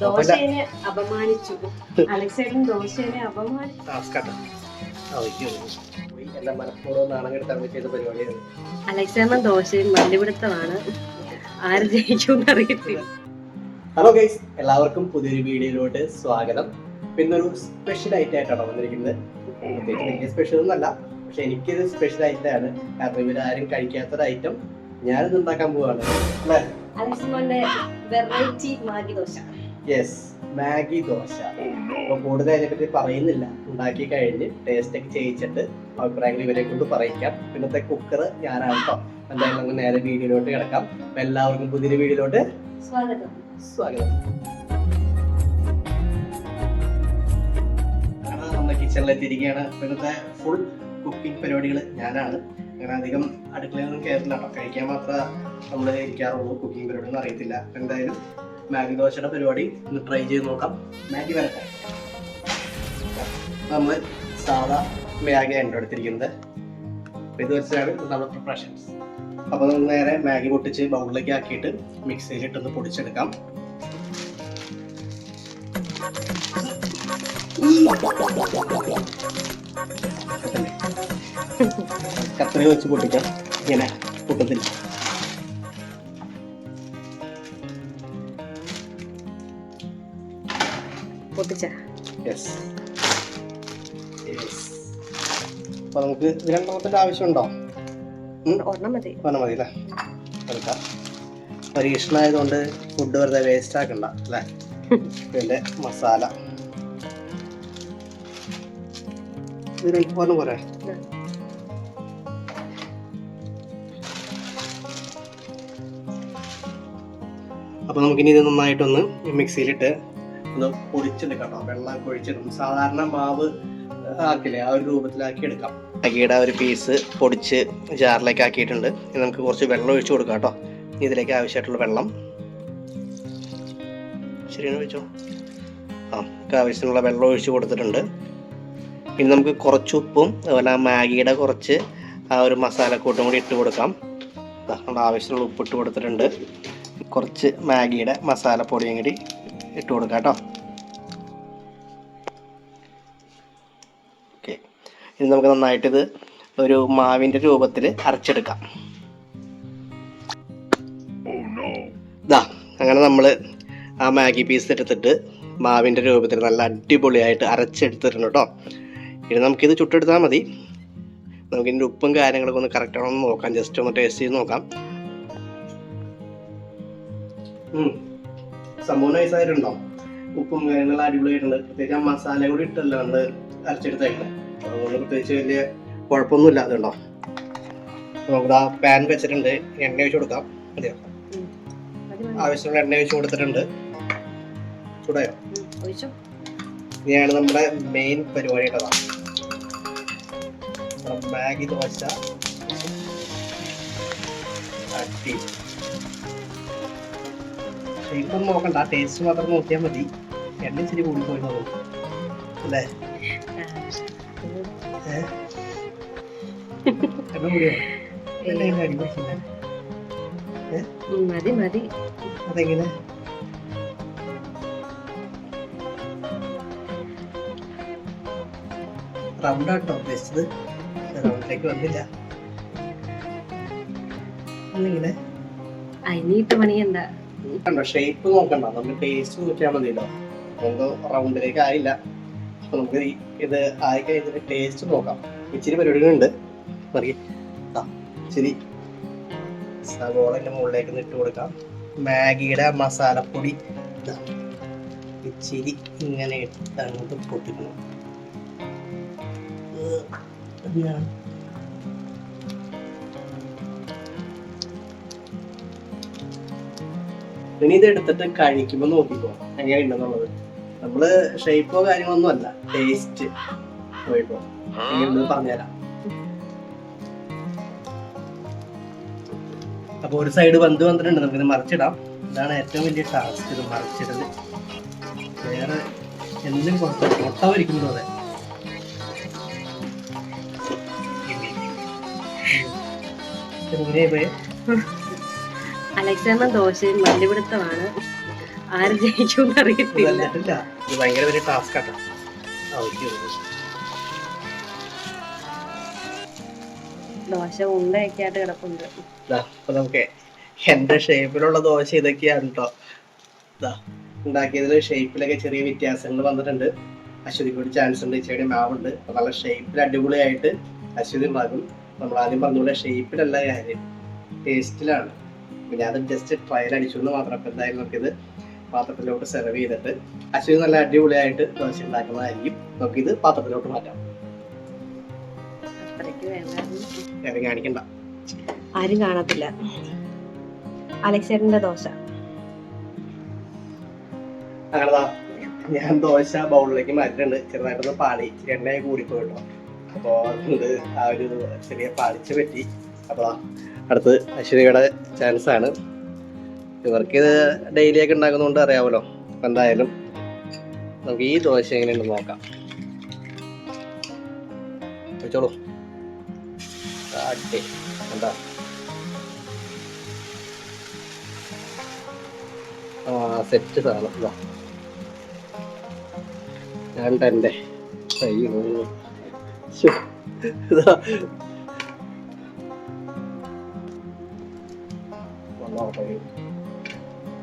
ദോശേനെ അപമാനിച്ചു. അലക്സേട്ടൻ ദോശേനെ അപമാനിച്ചു. അലക്സേട്ടൻ ദോശയും മല്ലിപിടുത്തമാണ്. ആര് ജയിക്കും അറിയത്തില്ല. ഹലോ ഗൈസ് എല്ലാവർക്കും പുതിയൊരു വീഡിയോയിലോട്ട് സ്വാഗതം. പിന്നെ ഒരു സ്പെഷ്യൽ ഐറ്റം ആയിട്ടാണ് വന്നിരിക്കുന്നത്. പ്രത്യേകിച്ച് വലിയ സ്പെഷ്യൽ ഒന്നല്ല പക്ഷെ എനിക്കിത് സ്പെഷ്യൽ ഐറ്റം ആണ്. കാരണം ഇവരാരും കഴിക്കാത്തൊരു ഐറ്റം ഞാനിത് ഉണ്ടാക്കാൻ പോവാണ്. അല്ലേ? അലക്സമോന്റെ variety Maggi dosa. Yes Maggi dosa. അപ്പൊ കൂടുതൽ അതിനെപ്പറ്റി പറയുന്നില്ല. ഉണ്ടാക്കി കഴിഞ്ഞ് ടേസ്റ്റ് ഒക്കെ ചെയ്യിച്ചിട്ട് അഭിപ്രായങ്ങൾ ഇവരെ കൊണ്ട് പറയിക്കാം. പിന്നത്തെ കുക്കർ ഞാനാണ് കേട്ടോ എന്തായാലും നമുക്ക് നേരെ വീഡിയോയിലോട്ട് കിടക്കാം. അപ്പൊ എല്ലാവർക്കും പുതിയൊരു വീഡിയോയിലോട്ട് സ്വാഗതം. സ്വാഗതം. നമ്മുടെ കിച്ചണിലെത്തിയിരിക്കുകയാണ് ഇന്നത്തെ ഫുൾ കുക്കിംഗ് പരിപാടികൾ ഞാനാണ്. അങ്ങനെ അധികം അടുക്കളയൊന്നും കയറില്ല കഴിക്കാൻ മാത്രമേ നമ്മൾ ഇരിക്കാറുള്ളൂ. കുക്കിംഗ് പരിപാടി ഒന്നും അറിയത്തില്ല എന്തായാലും മാഗി ദോശയുടെ പരിപാടി ഒന്ന് ട്രൈ ചെയ്ത് നോക്കാം. മാഗി വരട്ടെ. നമ്മൾ സാധാ മാഗി എടുത്തിരിക്കുന്നത്. അപ്പോൾ ഇത് വെച്ചാണ് നമ്മുടെ പ്രിപ്പറേഷൻസ് അപ്പോൾ നമുക്ക് നേരെ മാഗി പൊട്ടിച്ച് ബൗളിലേക്ക് ആക്കിയിട്ട് മിക്സിയിലിട്ടൊന്ന് പൊടിച്ചെടുക്കാം. കത്രി വെച്ച് പൊട്ടിക്കാം. ഇങ്ങനെ പൊട്ടത്തില്ല. അപ്പൊ നമുക്ക് ഇത് ആവശ്യമുണ്ടോ? ഒരെണ്ണം മതി. പറഞ്ഞാൽ മതി അല്ലേ? എടുക്കാം. പരീക്ഷണമായതുകൊണ്ട് ഫുഡ് വെറുതെ വേസ്റ്റ് ആക്കണ്ട അല്ലേ? പിന്നെ മസാല. ഇത് രണ്ട് പോലെ പോരെ. അപ്പൊ നമുക്കിനി ഇത് നന്നായിട്ടൊന്ന് മിക്സിയിലിട്ട് ഒന്ന് പൊടിച്ചെടുക്കാം വെള്ളം വെള്ളം ഒഴിച്ചെടുക്കും സാധാരണ മാവ് ആക്കില്ലേ? ആ ഒരു രൂപത്തിലാക്കി എടുക്കാം അകിയുടെ ഒരു പീസ് പൊടിച്ച് ജാറിലേക്ക് ആക്കിയിട്ടുണ്ട്. ഇനി നമുക്ക് കുറച്ച് വെള്ളം ഒഴിച്ചു കൊടുക്കാം കേട്ടോ. ഇതിലേക്ക് ആവശ്യമായിട്ടുള്ള വെള്ളം. ശരിയാണ് ഒഴിച്ചോ ആ ആവശ്യത്തിനുള്ള വെള്ളം ഒഴിച്ചു കൊടുത്തിട്ടുണ്ട്. ഇനി നമുക്ക് കുറച്ച് ഉപ്പും അതുപോലെ ആ മാഗിയുടെ കുറച്ച് ആ ഒരു മസാലക്കൂട്ടും കൂടി ഇട്ട് കൊടുക്കാം. നമ്മുടെ ആവശ്യത്തിനുള്ള ഉപ്പ് ഇട്ട് കൊടുത്തിട്ടുണ്ട്. കുറച്ച് മാഗിയുടെ മസാലപ്പൊടിയും കൂടി ഇട്ട് കൊടുക്കാം കേട്ടോ. ഇനി നമുക്ക് നന്നായിട്ടിത് ഒരു മാവിന്റെ രൂപത്തിൽ അരച്ചെടുക്കാം. ദാ അങ്ങനെ നമ്മൾ ആ മാഗി പീസ് എടുത്തിട്ട് മാവിന്റെ രൂപത്തിൽ നല്ല അടിപൊളിയായിട്ട് അരച്ചെടുത്തിട്ടുണ്ട് കേട്ടോ ഇനി നമുക്കിത് ചുട്ടെടുത്താൽ മതി. നമുക്ക് ഇതിന്റെ ഉപ്പും കാര്യങ്ങളൊക്കെ ഒന്ന് കറക്റ്റ് ആണോ എന്ന് നോക്കാം. ജസ്റ്റ് ഒന്ന് ടേസ്റ്റ് ചെയ്ത് നോക്കാം. ഉം. സംഭവം നൈസായിട്ടുണ്ടോ ഉപ്പും കാര്യങ്ങളും അടിപൊളിയായിട്ടുണ്ട്. പ്രത്യേകിച്ച് മസാല കൂടി ഇട്ടല്ലോ നമ്മൾ അരച്ചെടുത്തേക്കുന്നത് അതുകൊണ്ട് പ്രത്യേകിച്ച് വലിയ കുഴപ്പമൊന്നും ഇല്ലാതുണ്ടോ നമുക്ക് ആ പാൻ വെച്ചിട്ടുണ്ട്. എണ്ണ ഒഴിച്ച് കൊടുക്കാം. മതിയോ? മതി മതി ആവശ്യമുള്ള എണ്ണ ഒഴിച്ച് കൊടുത്തിട്ടുണ്ട്. ചൂടായോ? ഇനിയാണ് നമ്മുടെ മെയിൻ പരിപാടി ഉള്ളതാണ് മാഗി ദോശ. അട്ടി ഷേപ്പൊന്നും നോക്കണ്ട. ടേസ്റ്റ് മാത്രം നോക്കിയാൽ മതി. എണ്ണ ഇച്ചിരി കൂടിപ്പോയി നോക്കും തോന്നും അല്ലേ? മതി മതി. അതെങ്ങനെ? റൗണ്ട് ആട്ടോ ഉദ്ദേശിച്ചത് റൗണ്ടിലേക്ക് വന്നില്ല. ഇങ്ങനെ അനിയിട്ട് പണിയണ്ട കണ്ടോ ഷേപ്പ് നോക്കണ്ട. നമ്മൾ ടേസ്റ്റ് നോക്കിയാൽ മതിയല്ലോ. നമുക്ക് റൗണ്ടിലേക്ക് ആയില്ല. അപ്പൊ നമുക്ക് ഇത് ആയി കഴിഞ്ഞിട്ട് ടേസ്റ്റ് നോക്കാം. ഇച്ചിരി പരിപാടികളുണ്ട്. മറിയ ഇച്ചിരി സവോളന്റെ മുകളിലേക്ക് ഇട്ട് കൊടുക്കാം. മാഗിയുടെ മസാലപ്പൊടി. ഇച്ചിരി ഇങ്ങനെ ഇട്ട് അങ്ങോട്ട് പൊട്ടിക്കണം. ഇനി ഇത് എടുത്തിട്ട് കഴിക്കുമ്പോൾ നോക്കിക്കോ. എങ്ങനെയുണ്ടെന്നുള്ളത് നമ്മൾ ഷേപ്പോ കാര്യങ്ങളൊന്നും അല്ല. ടേസ്റ്റ് പറഞ്ഞുതരാം. അപ്പൊ ഒരു സൈഡ് വന്ന് വന്നിട്ടുണ്ട്. നമുക്കിത് മറിച്ചിടാം. ഇതാണ് ഏറ്റവും വലിയ ടാസ്ക് ഇത് മറിച്ചിടൽ. വേറെ എന്തും കുഴപ്പമില്ല മുട്ട പൊരിക്കുന്നത് അതെ അലക്സാണ്ടർ ദോശയും മല്ലിപിടുത്തമാണ്. ആര് ജയിക്കും അറിയത്തില്ല. ഭയങ്കര വലിയ ടാസ്ക് ആട്ടോ. ദോശ ഉണ്ടയൊക്കെ ആയിട്ട് കിടപ്പുണ്ട്. ദാ, അപ്പൊ നമുക്ക് എന്റെ ഷേപ്പിലുള്ള ദോശ ഇതൊക്കെയാണ് കേട്ടോ ഉണ്ടാക്കിയതിൽ ഷേപ്പിലൊക്കെ ചെറിയ വ്യത്യാസങ്ങൾ വന്നിട്ടുണ്ട്. അശ്വതിക്ക് ഒരു ചാൻസ് ഉണ്ട് ഇച്ചയുടെ മാവുണ്ട്. അപ്പൊ നല്ല ഷേപ്പിൽ അടിപൊളിയായിട്ട് അശ്വതി ഉണ്ടാകും നമ്മൾ ആദ്യം പറഞ്ഞ ഷേപ്പിലല്ല കാര്യം. ടേസ്റ്റിലാണ് പിന്നെ ഞാനത് ജസ്റ്റ് ട്രയൽ അടിച്ചു എന്ന് മാത്രം അപ്പൊ എന്തായാലും നമുക്കിത് പാത്രത്തിലോട്ട് സെർവ് ചെയ്തിട്ട് അശ്വതി നല്ല അടിപൊളിയായിട്ട് ദോശ ഉണ്ടാക്കുന്നതായിരിക്കും ഇത് പാത്രത്തിലോട്ട് മാറ്റാം. കാണിക്കണ്ട. ആരും കാണത്തില്ല. അലക്സേട്ടന്റെ ദോശ. അങ്ങനെതാ ഞാൻ ദോശ ബൗളിലേക്ക് മാറ്റിട്ടുണ്ട് ചെറുതായിട്ടൊന്ന് പാളി. എണ്ണയെ കൂടിപ്പോയി കേട്ടോ അപ്പോൾ അത് ആ ഒരു ചെറിയ പാളിച്ച് പറ്റി. അപ്പോൾ അടുത്ത് അശ്വതിയുടെ ചാൻസ് ആണ്. ഇവർക്ക് ഇത് ഡെയിലി ഒക്കെ ഉണ്ടാക്കുന്നതുകൊണ്ട് അറിയാമല്ലോ അപ്പം എന്തായാലും നമുക്ക് ഈ ദോശ എങ്ങനെയുണ്ട് നോക്കാം. വെച്ചോളൂ അടി എന്താ ആ സെറ്റ് സാധനം. ഇതാ. ഞാൻ തന്റെ ശ്ശോ. ഇതാ. വന്നോട്ടെ.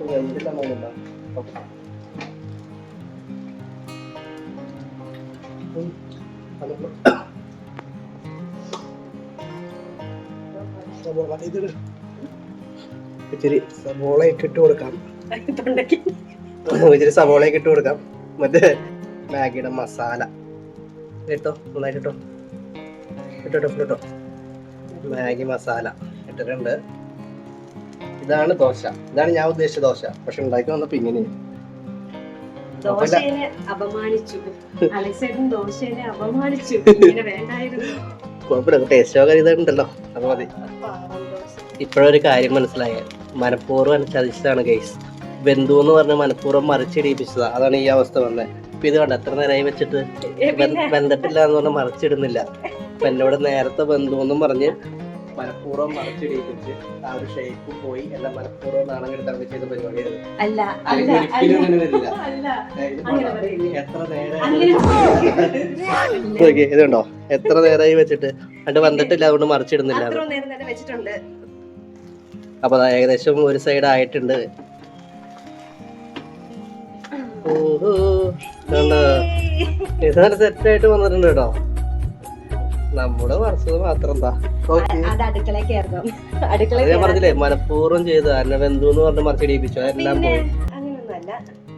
ഇത് എന്തിലാണെന്നില്ല. ഉം. അതൊന്ന് സവോള ഇതിട്. ഇച്ചിരി സവോളയൊക്കെ ഇട്ട് കൊടുക്കാം കൊടുക്കാം മറ്റേ മാഗിയുടെ മസാല കേട്ടോ നന്നായിട്ട് കേട്ടോ ഇട്ടോ ഇട്ടോ മാഗി മസാല ഇട്ടിട്ടുണ്ട് ഇതാണ് ദോശ. ഇതാണ് ഞാൻ ഉദ്ദേശിച്ച ദോശ. പക്ഷെ ഉണ്ടാക്കി വന്നപ്പോ ഇങ്ങനെയാണ് ദോശയെ അപമാനിച്ചു. അലക്സേട്ടൻ ദോശയെ അപമാനിച്ചു. ഇങ്ങനെ വേണ്ടായിരുന്നു. കുഴപ്പമില്ല. ടേസ്റ്റ് ഒക്കെ ഇതുണ്ടല്ലോ. അത് മതി. പാവം ദോശ. ഇപ്പോഴൊരു കാര്യം മനസ്സിലായ. മനഃപൂർവം ചതിച്ചതാണ് ഗൈസ് ബന്ധു എന്ന് പറഞ്ഞ മനഃപൂർവം മറിച്ചിടിപ്പിച്ചതാ. അതാണ് ഈ അവസ്ഥ വന്നത് ഇപ്പൊ ഇത് കണ്ട? എത്ര നേരമായി വെച്ചിട്ട് ബന്ധത്തില്ല എന്ന് പറഞ്ഞാൽ മറിച്ചിടുന്നില്ല. അപ്പൊ എന്നോട് നേരത്തെ ബന്ധു എന്നും പറഞ്ഞ് മനഃപൂർവം മറിച്ചിടിപ്പിച്ച് ആ ഒരു ഷേപ്പ് പോയി എല്ലാം മനഃപൂർവം നാണം കെടുത്താണ് ചെയ്ത പരിപാടിയാണ് അല്ല അല്ല ഒരിക്കലും അങ്ങനെ വരില്ല. അല്ല. അങ്ങനെ കൊള്ളാം. എത്ര നേരം ഇതുണ്ടോ? എത്ര നേരമായി വെച്ചിട്ട്? അത് വന്നിട്ടില്ല അതുകൊണ്ട് മറിച്ചിടുന്നില്ല. അപ്പൊ ഏകദേശം ഒരു സൈഡ് ആയിട്ടുണ്ട്. ഓഹോ. കണ്ടോ? ഇത് നല്ല സെറ്റ് ആയിട്ട് വന്നിട്ടുണ്ട് കേട്ടോ. നമ്മുടെ വർഷം മാത്രം എന്താ ഞാൻ പറഞ്ഞില്ലേ മനഃപൂർവം ചെയ്ത് അന്നബന്ധു എന്ന് പറഞ്ഞ് മറിച്ചിടിപ്പിച്ചു അതെല്ലാം പോയി.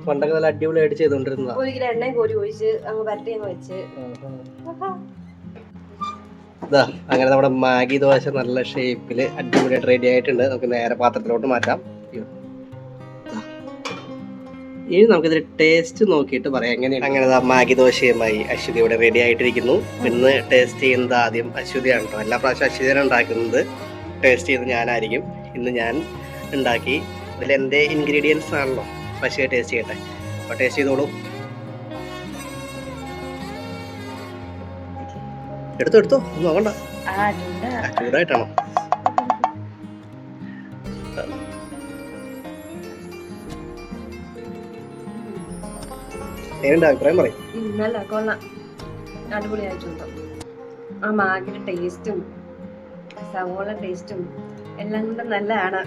പണ്ടൊക്കെ നല്ല അടിപൊളിയായിട്ട് ചെയ്തോണ്ടിരുന്ന ഒരു കിലോ എണ്ണയും കോരി ഒഴിച്ച് അങ്ങ് വെച്ച്. ഇതാ അങ്ങനെ നമ്മുടെ മാഗി ദോശ നല്ല ഷേപ്പിൽ അടിപൊളിയായിട്ട് റെഡി ആയിട്ടുണ്ട്. നമുക്ക് നേരെ പാത്രത്തിലോട്ട് മാറ്റാം. ഇനി നമുക്കിതിൽ ടേസ്റ്റ് നോക്കിയിട്ട് പറയാം എങ്ങനെയാണ് അങ്ങനെ ദാ മാഗി ദോശയുമായി അശ്വതി ഇവിടെ റെഡി ആയിട്ടിരിക്കുന്നു. ഇന്ന് ടേസ്റ്റ് ചെയ്യുന്നത് ആദ്യം അശ്വതിയാണ് കേട്ടോ എല്ലാ പ്രാവശ്യം അശ്വതിയാണ് ഉണ്ടാക്കുന്നത്. ടേസ്റ്റ് ചെയ്യുന്നത് ഞാനായിരിക്കും. ഇന്ന് ഞാൻ ഉണ്ടാക്കി അതിൽ എന്റെ ഇൻഗ്രീഡിയൻസ് ആണല്ലോ. പശുവെ ടേസ്റ്റ് ചെയ്യട്ടെ. അപ്പോൾ ടേസ്റ്റ് ചെയ്തോളൂ. എടുത്തോ എടുത്തോ. ഒന്നും നോക്കണ്ട ചൂടായിട്ടാണോ? എങ്ങനെയുണ്ട് അഭിപ്രായം പറയും. നല്ല കൊള്ളാം. അടിപൊളിയായിട്ടുണ്ട്. ആ മാഗിയുടെ ടേസ്റ്റും സവോള ടേസ്റ്റും എല്ലാം കൊണ്ടും നല്ലതാണ്.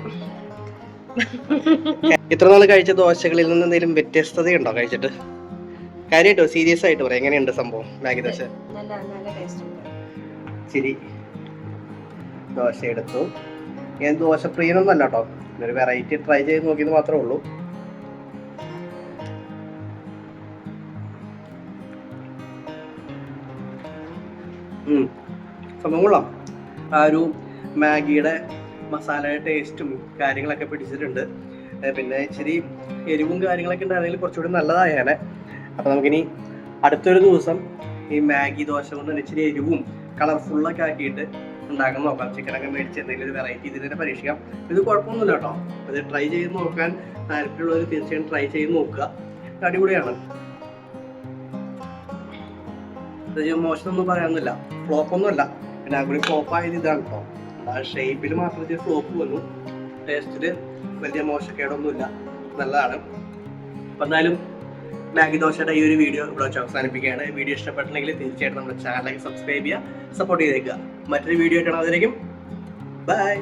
ഇത്ര നാൾ കഴിച്ച ദോശകളിൽ നിന്ന് എന്തെങ്കിലും വ്യത്യസ്തതയുണ്ടോ കഴിച്ചിട്ട്? കാര്യമായിട്ടോ സീരിയസ് ആയിട്ട് പറയാം. എങ്ങനെയുണ്ട് സംഭവം മാഗി ദോശ? നല്ല നല്ല ടേസ്റ്റ് ഉണ്ട് ശരി. ദോശ എടുത്തു. ഞാൻ ദോശ പ്രിയനൊന്നല്ല കേട്ടോ. ഒരു വെറൈറ്റി ട്രൈ ചെയ്ത് നോക്കിയത് മാത്രമേ ഉള്ളൂ. സംഭവം കൊള്ളാം. ആ ഒരു മാഗിയുടെ മസാല ടേസ്റ്റും കാര്യങ്ങളൊക്കെ പിടിച്ചിട്ടുണ്ട്. പിന്നെ ഇച്ചിരി എരിവും കാര്യങ്ങളൊക്കെ ഉണ്ടായിരുന്നെങ്കിൽ കുറച്ചുകൂടി നല്ലതായേനെ. അപ്പം നമുക്കിനി അടുത്തൊരു ദിവസം ഈ മാഗി ദോശ കൊണ്ട് തന്നെ ഇച്ചിരി എരിവും കളർഫുള്ളൊക്കെ ആക്കിയിട്ട് ഉണ്ടാക്കാൻ നോക്കാം. ചിക്കനൊക്കെ മേടിച്ച് എന്തെങ്കിലും ഒരു വെറൈറ്റി ഇതിൽ തന്നെ പരീക്ഷിക്കാം. ഇത് കുഴപ്പമൊന്നുമില്ല കേട്ടോ. ഇത് ട്രൈ ചെയ്ത് നോക്കാൻ താല്പര്യമുള്ളവർ തീർച്ചയായും ട്രൈ ചെയ്ത് നോക്കുക. അടിപൊളിയാണ്. മോശമൊന്നും പറയാനൊന്നുമില്ല. ഫ്ലോപ്പൊന്നുമല്ല പിന്നെ ആ കൂടി ഫ്ലോപ്പ് ആയത് ഇതാണ് കേട്ടോ ആ ഷേപ്പിൽ മാത്രം ഫ്ലോപ്പ് വന്നു. ടേസ്റ്റിൽ വലിയ മോശക്കേടൊന്നുമില്ല. നല്ലതാണ്. അപ്പം എന്തായാലും മാഗി ദോശയുടെ ഈ ഒരു വീഡിയോ ഇവിടെ വെച്ച് അവസാനിപ്പിക്കുകയാണ്. വീഡിയോ ഇഷ്ടപ്പെട്ടില്ലെങ്കിൽ തീർച്ചയായിട്ടും നമ്മുടെ ചാനലിലേക്ക് സബ്സ്ക്രൈബ് ചെയ്യുക സപ്പോർട്ട് ചെയ്തേക്കുക. മറ്റൊരു വീഡിയോ ആയിട്ടാണ് അതിലേക്കും ബൈ